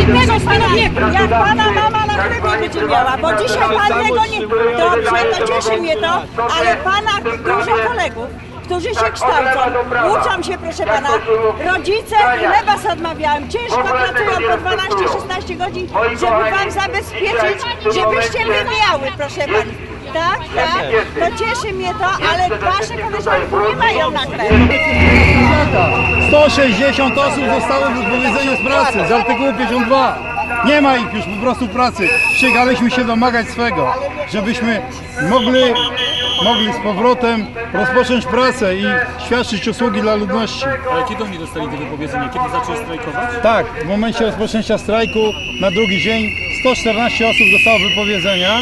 Innego stanowiska, jak pana mama na chlebie będzie miała, bo dzisiaj pan jego nie... Dobrze, to cieszy mnie to, ale pana dużo kolegów, którzy się kształcą, uczą się proszę pana, rodzice chleba sobie odmawiałem, ciężko pracują po 12-16 godzin, żeby wam zabezpieczyć, żebyście wy miały proszę pani. Tak, tak, to cieszy mnie to, ale wasze koleżanki nie mają na chleb. 160 osób zostało wypowiedzenia z pracy z artykułu 52. Nie ma ich już po prostu pracy. Przyjechaliśmy się domagać swego, żebyśmy mogli, mogli z powrotem rozpocząć pracę i świadczyć usługi dla ludności. Ale kiedy oni dostali te wypowiedzenie? Kiedy zaczęli strajkować? Tak, w momencie rozpoczęcia strajku na drugi dzień 114 osób dostało wypowiedzenia,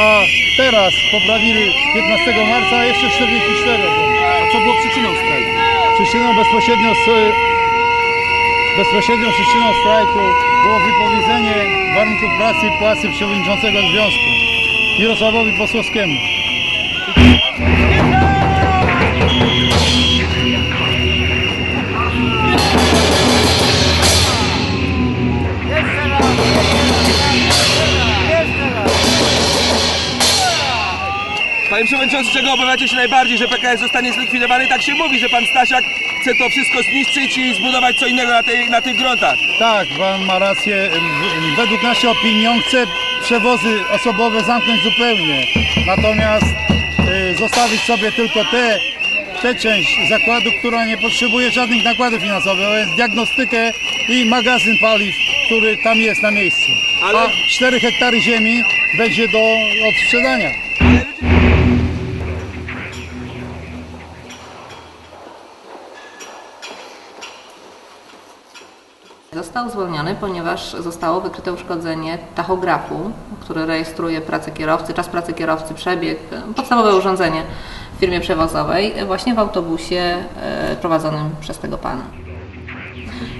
a teraz poprawili 15 marca jeszcze 44 osoby. A co było przyczyną strajku? Przyczyną bezpośrednio bezpośrednią przyczyną strajku było wypowiedzenie warunków pracy i płacy przewodniczącego związku Mirosławowi Posłowskiemu. Panie Przewodniczący, czego obawiacie się najbardziej, że PKS zostanie zlikwidowany? Tak się mówi, że pan Stasiak chce to wszystko zniszczyć i zbudować co innego na, tej, na tych gruntach. Tak, pan ma rację. Według naszej opinii on chce przewozy osobowe zamknąć zupełnie. Natomiast y, zostawić sobie tylko te, tę część zakładu, która nie potrzebuje żadnych nakładów finansowych, to jest diagnostykę i magazyn paliw, który tam jest na miejscu. Ale- A 4 hektary ziemi będzie do odsprzedania. Został zwolniony, ponieważ zostało wykryte uszkodzenie tachografu, który rejestruje pracę kierowcy, czas pracy kierowcy, przebieg, podstawowe urządzenie w firmie przewozowej, właśnie w autobusie e, prowadzonym przez tego pana.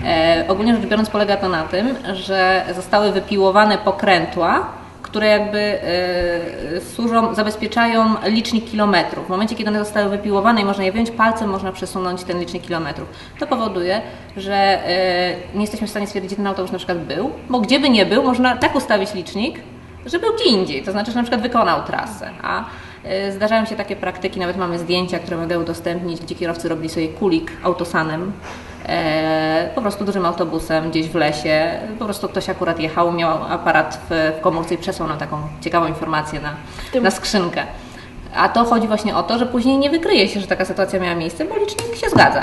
E, ogólnie rzecz biorąc polega to na tym, że zostały wypiłowane pokrętła, które jakby e, służą, zabezpieczają licznik kilometrów. W momencie, kiedy one zostały wypiłowane i można je wyjąć palcem, można przesunąć ten licznik kilometrów. To powoduje, że e, nie jesteśmy w stanie stwierdzić, gdzie ten autobus na przykład był, bo gdzie by nie był, można tak ustawić licznik, że był gdzie indziej, to znaczy, że na przykład wykonał trasę. A e, zdarzają się takie praktyki, nawet mamy zdjęcia, które mogę udostępnić, gdzie kierowcy robili sobie kulik autosanem, po prostu dużym autobusem gdzieś w lesie. Po prostu ktoś akurat jechał, miał aparat w, w komórce i przesłał nam taką ciekawą informację na, na skrzynkę. A to chodzi właśnie o to, że później nie wykryje się, że taka sytuacja miała miejsce, bo licznik się zgadza.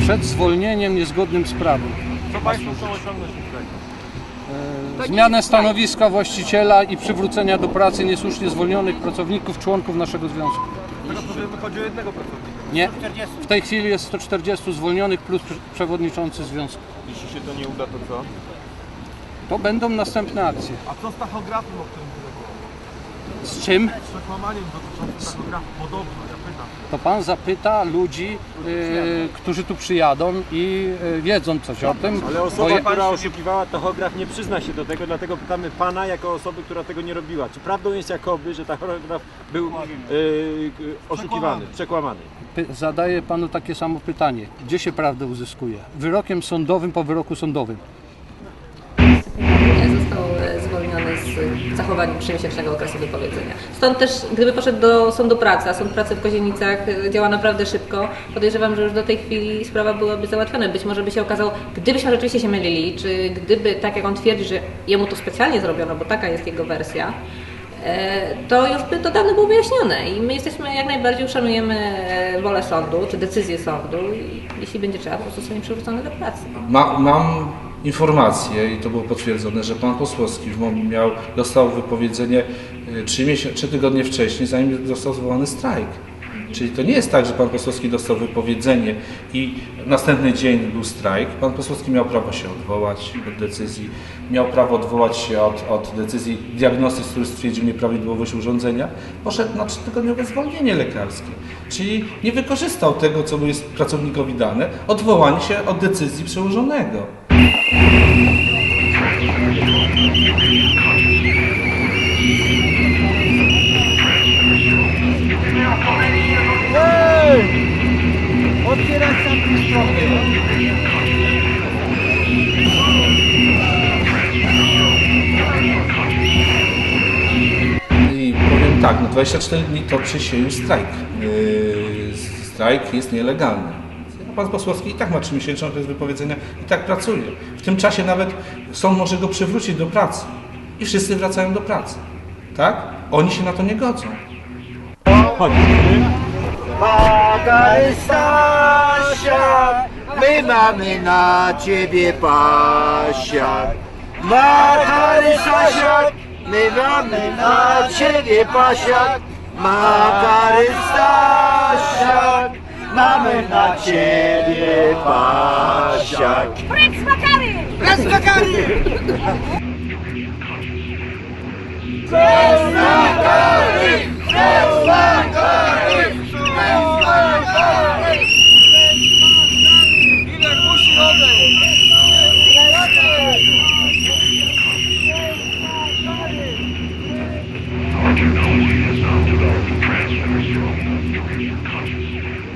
przed zwolnieniem niezgodnym z prawem. Co Państwo chcą osiągnąć w Zmianę stanowiska właściciela i przywrócenia do pracy niesłusznie zwolnionych pracowników, członków naszego związku. Teraz chodzi o jednego pracownika. Nie, w tej chwili jest 140 zwolnionych plus prze- przewodniczący związku. Jeśli się to nie uda, to co? To będą następne akcje. A co z tachografem, o którym mówię? Z czym? Z przekłamaniem dotyczącym tachografu. Podobno. To pan zapyta ludzi, y, którzy tu przyjadą i y, wiedzą coś o tym. Ale bo osoba, ja- która oszukiwała tachograf nie przyzna się do tego, dlatego pytamy Pana jako osoby, która tego nie robiła. Czy prawdą jest jakoby, że tachograf był e, e, oszukiwany, przekłamany? Py- Zadaję panu takie samo pytanie. Gdzie się prawdę uzyskuje? Wyrokiem sądowym po wyroku sądowym. Z zachowaniem trzymiesięcznego okresu wypowiedzenia. Stąd też, gdyby poszedł do sądu pracy, a sąd pracy w Kozienicach e, działa naprawdę szybko, podejrzewam, że już do tej chwili sprawa byłaby załatwiona. Być może by się okazało, gdybyśmy rzeczywiście się mylili, czy gdyby, tak jak on twierdzi, że jemu to specjalnie zrobiono, bo taka jest jego wersja, e, to już by to dawno było wyjaśnione i my jesteśmy, jak najbardziej uszanujemy e, wolę sądu, czy decyzję sądu i jeśli będzie trzeba, po prostu zostanie przywrócony do pracy. Ma, mam informację i to było potwierdzone, że pan Posłowski w mom- miał, dostał wypowiedzenie y, trzy, miesią- trzy tygodnie wcześniej, zanim został zwołany strajk. Czyli to nie jest tak, że pan Posłowski dostał wypowiedzenie i następny dzień był strajk. Pan Posłowski miał prawo się odwołać od decyzji, miał prawo odwołać się od, od decyzji diagnostyk, który stwierdził nieprawidłowość urządzenia. Poszedł na trzytygodniowe zwolnienie lekarskie. Czyli nie wykorzystał tego, co mu jest pracownikowi dane, odwołanie się od decyzji przełożonego. I powiem tak, no 24 dni toczy się strajk. Yy, strajk jest nielegalny. Pan Posłowski i tak ma 3-miesięczny okres wypowiedzenia i tak pracuje. W tym czasie nawet sąd może go przywrócić do pracy. I wszyscy wracają do pracy. Tak? Oni się na to nie godzą. Magary Stasia, my mamy na ciebie pasiak. Magary Stasiak, my mamy na ciebie pasiak. Magary Stasiak, mamy na ciebie pasiak. Precz makary! Precz makary! Precz makary! Precz makary! Precz makary! Ile musi odejść? Has now developed a transmitter strong enough to reach your consciousness.